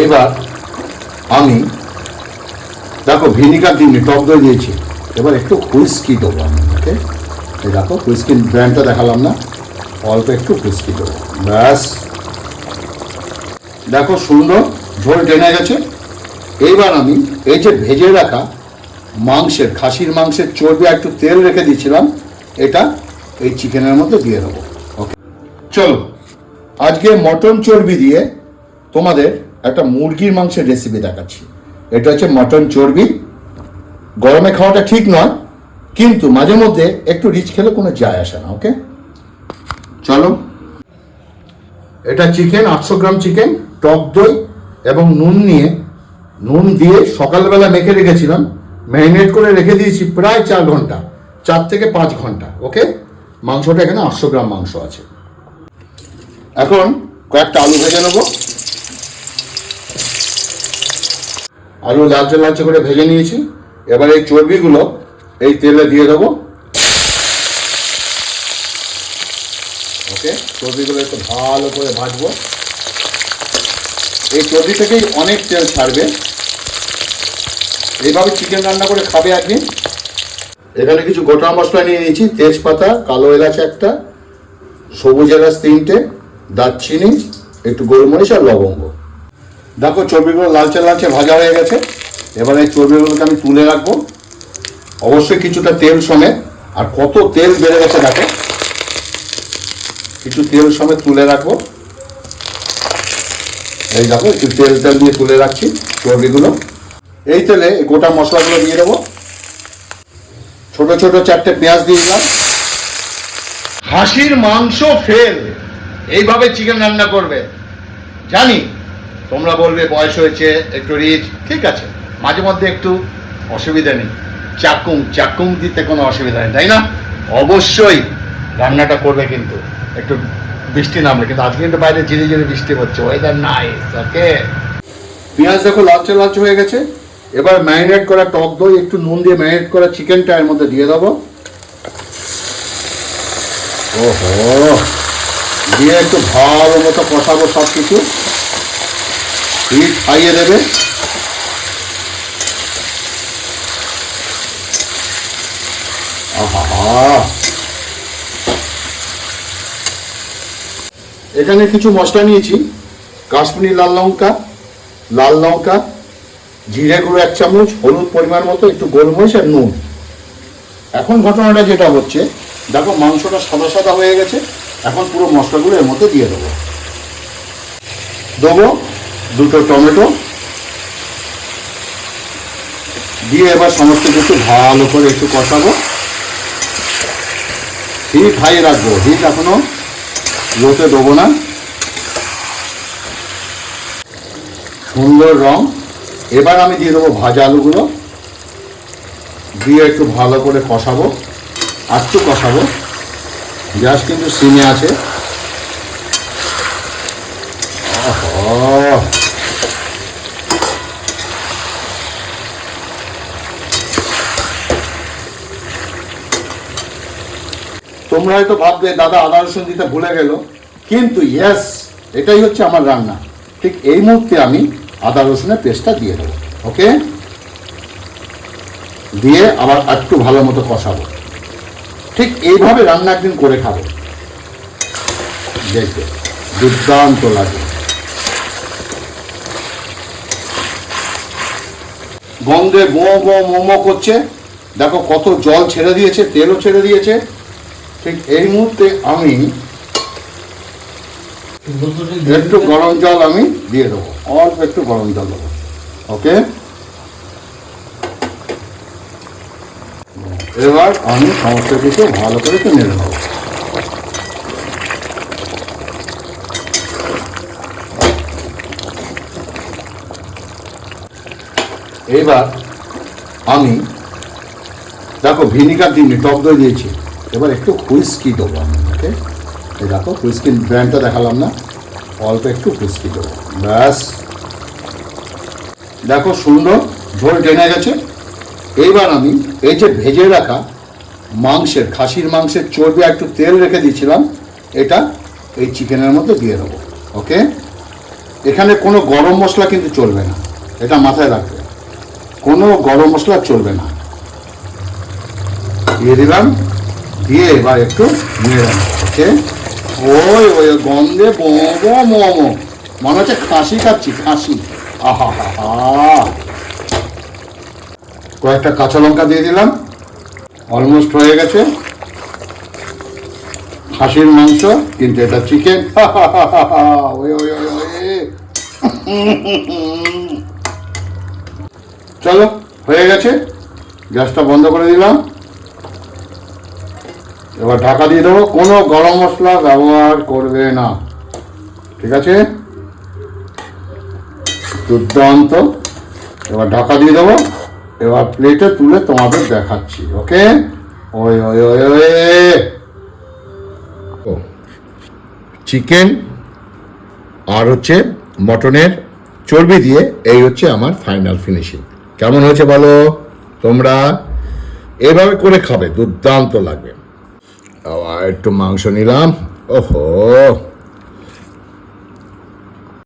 এইবার আমি, দেখো ভিনিগার দিইনি, টক দই দিয়েছি। এবার একটু হুইস্কি দেবো আমি, ওকে? এই দেখো হুইস্কি ব্র্যান্ডটা দেখালাম না। অল্প একটু হুইস্কি দেবো। ব্যাস। দেখো, সুন্দর, ঝোল টেনে গেছে। এইবার আমি, এই যে ভেজে রাখা মাংসের, খাসির মাংসের চর্বি একটু তেল রেখে দিয়েছিলাম, এটা এই চিকেনের মধ্যে দিয়ে দেবো। ওকে? চলো, আজকে মটন চর্বি দিয়ে তোমাদের একটা মুরগির মাংসের রেসিপি দেখাচ্ছি। এটা হচ্ছে মটন চর্বি। গরমে খাওয়াটা ঠিক নয়, কিন্তু মাঝে মধ্যে একটু রিচ খেলে কোনো যায় আসে না ওকে চলো। এটা চিকেন আটশো গ্রাম চিকেন টক দই এবং নুন নিয়ে, নুন দিয়ে সকালবেলা মেখে রেখেছিলাম। ম্যারিনেট করে রেখে দিয়েছি প্রায় চার ঘণ্টা, চার থেকে পাঁচ ঘণ্টা ওকে মাংসটা এখানে আটশো গ্রাম মাংস আছে। এখন কয়েকটা আলু ভেজে নেব। আলু লালচে লালচে করে ভেজে নিয়েছি। এবার এই চর্বিগুলো এই তেলে দিয়ে দেবো। ওকে, চর্বিগুলো একটু ভালো করে ভাজবো। এই চর্বি থেকেই অনেক তেল ছাড়বে। এইভাবে চিকেন রান্না করে খাবে একদিন। এখানে কিছু গোটা মশলা নিয়ে নিয়েছি। তেজপাতা, কালো এলাচ একটা, সবুজ এলাচ তিনটে, দারচিনি, একটু গোলমরিচ আর লবঙ্গ। দেখো চর্বিগুলো লালচে লালচে ভাজা হয়ে গেছে। এবার এই চর্বিগুলোকে আমি তুলে রাখব। অবশ্যই কিছুটা তেল সমেত, আর কত তেল বেড়ে গেছে দেখো। কিছু তেল সমেত তুলে রাখব। এই দেখো, একটু তেল তেল দিয়ে তুলে রাখছি চর্বিগুলো। এই তেলে গোটা মশলাগুলো দিয়ে দেবো। ছোট ছোট চারটে পেঁয়াজ দিয়ে দিলাম। হাসির মাংস ফেল। এইভাবে চিকেন রান্না করবে। জানি তোমরা বলবে, বয়স হয়েছে, একটু রিচ। ঠিক আছে, মাঝে মধ্যে একটু অসুবিধা নেই। চাকুম চাকুম দিতে কোনো অসুবিধা নেই, তাই না? অবশ্যই রান্নাটা করবে কিন্তু। একটু বৃষ্টি নামলে কিন্তু আজকে কিন্তু বাইরে ধীরে ধীরে বৃষ্টি হচ্ছে ওয়েদার নাই ওকে পেঁয়াজ দেখো লালচে লালচে হয়ে গেছে। এবার ম্যারিনেট করা টক দই, একটু নুন দিয়ে ম্যারিনেট করা চিকেনটা এর মধ্যে দিয়ে দেবো। ওহো, দিয়ে একটু ভালো মতো কষাবো সব কিছু হিট খাইয়ে দেবে। এখানে কিছু মশলা নিয়েছি। কাশ্মীরি লাল লঙ্কা লাল লঙ্কা, জিরে গুঁড়ো এক চামচ, হলুদ পরিমাণ মতো, একটু গোলমরিচ আর নুন। এখন ঘটনাটা যেটা হচ্ছে, দেখো মাংসটা সাদা সাদা হয়ে গেছে, এখন পুরো মশলাগুলো এর মধ্যে দিয়ে দেবো। দেবো দুটো টমেটো দিয়ে এবার সমস্ত কিছু ভালো করে একটু কষাবো। হিট হাই রাখব, হিট এখনও লোতে দেবো না। সুন্দর রং। এবার আমি দিয়ে দেবো ভাজা আলুগুলো। দিয়ে একটু ভালো করে কষাবো একটু কষাবো। গ্যাস কিন্তু সিমে আছে। তোমরা হয়তো ভাববে, দাদা আদা রসুন দিতে ভুলে গেল। কিন্তু ইয়েস এটাই হচ্ছে আমার রান্না। ঠিক এই মুহূর্তে আমি আদা রসুনের পেস্টটা দিয়ে দেবো ওকে দিয়ে আবার একটু ভালো মতো কষাবো। ঠিক এইভাবে রান্না একদিন করে খাব। দেখবে, দুর্দান্ত লাগে। গন্ধে মো মো মোমো করছে। দেখো কত জল ছেড়ে দিয়েছে, তেলও ছেড়ে দিয়েছে। ঠিক এই মুহূর্তে আমি একটু গরম জল আমি দিয়ে দেবো, অল্প একটু গরম জল দেবো, ওকে? এবার আমি সমস্ত কিছু ভালো করে একটু নেড়ে নেব। এবার আমি, দেখো ভিনিগার দিইনি, টক দই দিয়েছি। এবার একটু হুইস্কি দেবো আমি ওকে এই দেখো হুইস্কির ব্র্যান্ডটা দেখালাম না, অল্প একটু হুইস্কি দেবো। ব্যাস। দেখো, সুন্দর, ঝোল টেনে গেছে। এইবার আমি এই যে ভেজে রাখা মাংসের, খাসির মাংসের চর্বি একটু তেল রেখে দিয়েছিলাম, এটা এই চিকেনের মধ্যে দিয়ে দেবো ওকে এখানে কোনো গরম মশলা কিন্তু চলবে না, এটা মাথায় রাখবে। কোনো গরম মশলা চলবে না। দিয়ে দিলাম। দিয়ে এবার একটু নিয়ে ওকে ওই ওই গন্ধে মোমো মোমো মনে হচ্ছে খাসি খাচ্ছি, খাসি। আহা হা কয়েকটা কাঁচা লঙ্কা দিয়ে দিলাম। অলমোস্ট হয়ে গেছে। খাসির মাংস, কিন্তু এটা চিকেন চলো, হয়ে গেছে। গ্যাসটা বন্ধ করে দিলাম। এবার ঢাকা দিয়ে দেবো। কোনো গরম মশলা ব্যবহার করবে না। ঠিক আছে? দুর্দান্ত। এবার ঢাকা দিয়ে দেবো। এবার প্লেটে তুলে তোমাদের দেখাচ্ছি, ওকে? ওই ওই ওই ওই। চিকেন আর হচ্ছে মটনের চর্বি দিয়ে এই হচ্ছে আমার ফাইনাল ফিনিশিং কেমন হয়েছে বলো তোমরা? এভাবে করে খাবে, দুর্দান্ত লাগবে। একটু মাংস নিলাম। ওহো।